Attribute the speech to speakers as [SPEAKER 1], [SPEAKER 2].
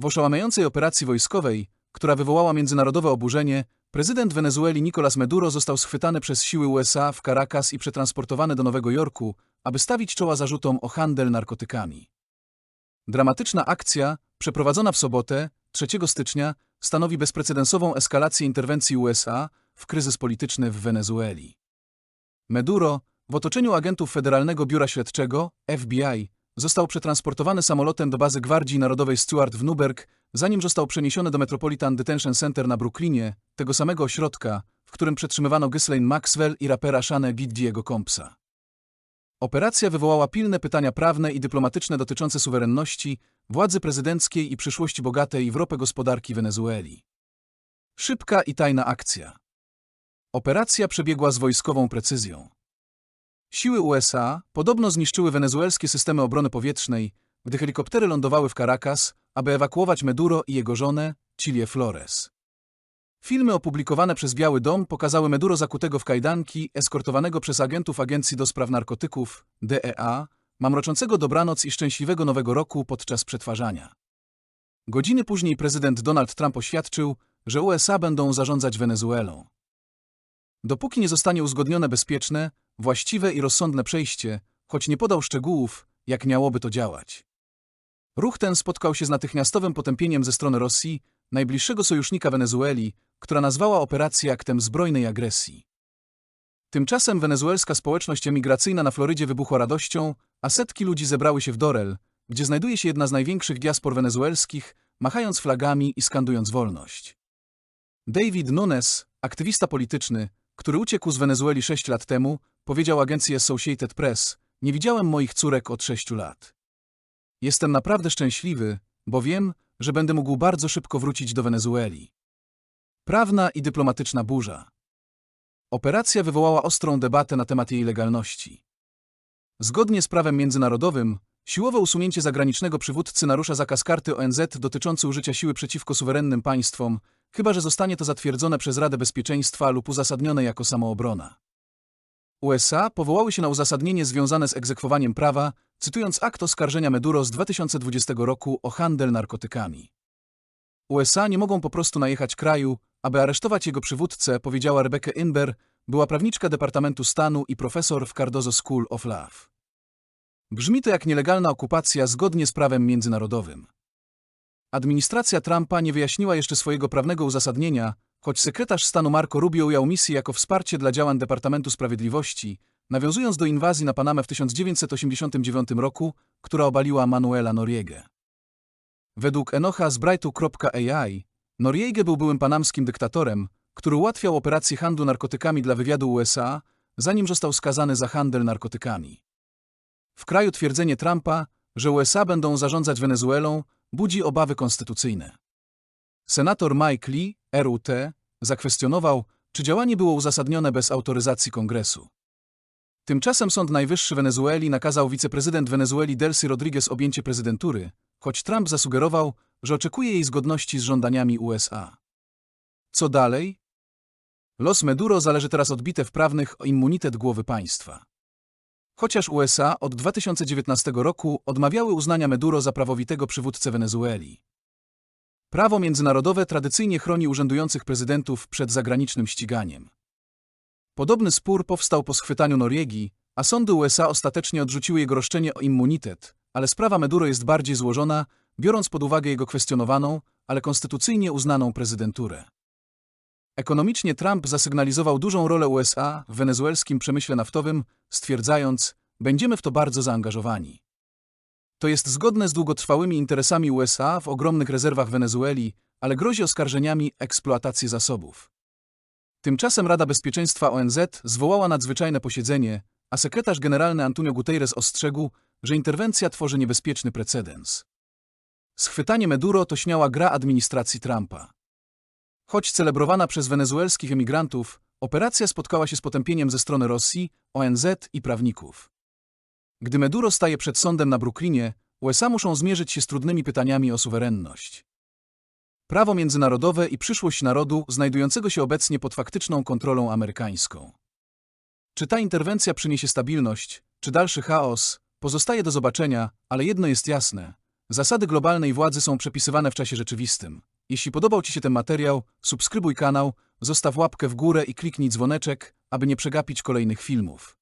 [SPEAKER 1] W oszałamiającej operacji wojskowej, która wywołała międzynarodowe oburzenie, prezydent Wenezueli Nicolas Maduro został schwytany przez siły USA w Caracas i przetransportowany do Nowego Jorku, aby stawić czoła zarzutom o handel narkotykami. Dramatyczna akcja, przeprowadzona w sobotę, 3 stycznia, stanowi bezprecedensową eskalację interwencji USA w kryzys polityczny w Wenezueli. Maduro, w otoczeniu agentów Federalnego Biura Śledczego, FBI, został przetransportowany samolotem do bazy Gwardii Narodowej Stewart w Newburgh, zanim został przeniesiony do Metropolitan Detention Center na Brooklynie, tego samego ośrodka, w którym przetrzymywano Ghislaine Maxwell i rapera Shanę Giddiego Compsa. Operacja wywołała pilne pytania prawne i dyplomatyczne dotyczące suwerenności, władzy prezydenckiej i przyszłości bogatej w ropę gospodarki Wenezueli. Szybka i tajna akcja. Operacja przebiegła z wojskową precyzją. Siły USA podobno zniszczyły wenezuelskie systemy obrony powietrznej, gdy helikoptery lądowały w Caracas, aby ewakuować Meduro i jego żonę, Cilię Flores. Filmy opublikowane przez Biały Dom pokazały Meduro zakutego w kajdanki, eskortowanego przez agentów Agencji do Spraw Narkotyków, DEA, mamroczącego dobranoc i szczęśliwego nowego roku podczas przetwarzania. Godziny później prezydent Donald Trump oświadczył, że USA będą zarządzać Wenezuelą. Dopóki nie zostanie uzgodnione bezpieczne, właściwe i rozsądne przejście, choć nie podał szczegółów, jak miałoby to działać. Ruch ten spotkał się z natychmiastowym potępieniem ze strony Rosji, najbliższego sojusznika Wenezueli, która nazwała operację aktem zbrojnej agresji. Tymczasem wenezuelska społeczność emigracyjna na Florydzie wybuchła radością, a setki ludzi zebrały się w Dorel, gdzie znajduje się jedna z największych diaspor wenezuelskich, machając flagami i skandując wolność. David Nunes, aktywista polityczny, który uciekł z Wenezueli sześć lat temu, powiedział agencji Associated Press, nie widziałem moich córek od sześciu lat. Jestem naprawdę szczęśliwy, bo wiem, że będę mógł bardzo szybko wrócić do Wenezueli. Prawna i dyplomatyczna burza. Operacja wywołała ostrą debatę na temat jej legalności. Zgodnie z prawem międzynarodowym, siłowe usunięcie zagranicznego przywódcy narusza zakaz karty ONZ dotyczący użycia siły przeciwko suwerennym państwom, chyba że zostanie to zatwierdzone przez Radę Bezpieczeństwa lub uzasadnione jako samoobrona. USA powołały się na uzasadnienie związane z egzekwowaniem prawa, cytując akt oskarżenia Meduro z 2020 roku o handel narkotykami. USA nie mogą po prostu najechać kraju, aby aresztować jego przywódcę, powiedziała Rebecca Inber, była prawniczka Departamentu Stanu i profesor w Cardozo School of Law. Brzmi to jak nielegalna okupacja zgodnie z prawem międzynarodowym. Administracja Trumpa nie wyjaśniła jeszcze swojego prawnego uzasadnienia, choć sekretarz stanu Marco Rubio ujął misję jako wsparcie dla działań Departamentu Sprawiedliwości, nawiązując do inwazji na Panamę w 1989 roku, która obaliła Manuela Noriegę. Według Enocha z Brightu.ai, Noriege był byłym panamskim dyktatorem, który ułatwiał operacje handlu narkotykami dla wywiadu USA, zanim został skazany za handel narkotykami. W kraju twierdzenie Trumpa, że USA będą zarządzać Wenezuelą, budzi obawy konstytucyjne. Senator Mike Lee, RUT, zakwestionował, czy działanie było uzasadnione bez autoryzacji kongresu. Tymczasem Sąd Najwyższy Wenezueli nakazał wiceprezydent Wenezueli Delcy Rodriguez objęcie prezydentury, choć Trump zasugerował, że oczekuje jej zgodności z żądaniami USA. Co dalej? Los Meduro zależy teraz od bitew prawnych o immunitet głowy państwa. Chociaż USA od 2019 roku odmawiały uznania Meduro za prawowitego przywódcę Wenezueli. Prawo międzynarodowe tradycyjnie chroni urzędujących prezydentów przed zagranicznym ściganiem. Podobny spór powstał po schwytaniu Noriegi, a sądy USA ostatecznie odrzuciły jego roszczenie o immunitet, ale sprawa Meduro jest bardziej złożona, biorąc pod uwagę jego kwestionowaną, ale konstytucyjnie uznaną prezydenturę. Ekonomicznie Trump zasygnalizował dużą rolę USA w wenezuelskim przemyśle naftowym, stwierdzając, będziemy w to bardzo zaangażowani. To jest zgodne z długotrwałymi interesami USA w ogromnych rezerwach Wenezueli, ale grozi oskarżeniami eksploatacji zasobów. Tymczasem Rada Bezpieczeństwa ONZ zwołała nadzwyczajne posiedzenie, a sekretarz generalny Antonio Guterres ostrzegł, że interwencja tworzy niebezpieczny precedens. Schwytanie Meduro to śmiała gra administracji Trumpa. Choć celebrowana przez wenezuelskich emigrantów, operacja spotkała się z potępieniem ze strony Rosji, ONZ i prawników. Gdy Meduro staje przed sądem na Brooklynie, USA muszą zmierzyć się z trudnymi pytaniami o suwerenność. Prawo międzynarodowe i przyszłość narodu znajdującego się obecnie pod faktyczną kontrolą amerykańską. Czy ta interwencja przyniesie stabilność, czy dalszy chaos, pozostaje do zobaczenia, ale jedno jest jasne. Zasady globalnej władzy są przepisywane w czasie rzeczywistym. Jeśli podobał Ci się ten materiał, subskrybuj kanał, zostaw łapkę w górę i kliknij dzwoneczek, aby nie przegapić kolejnych filmów.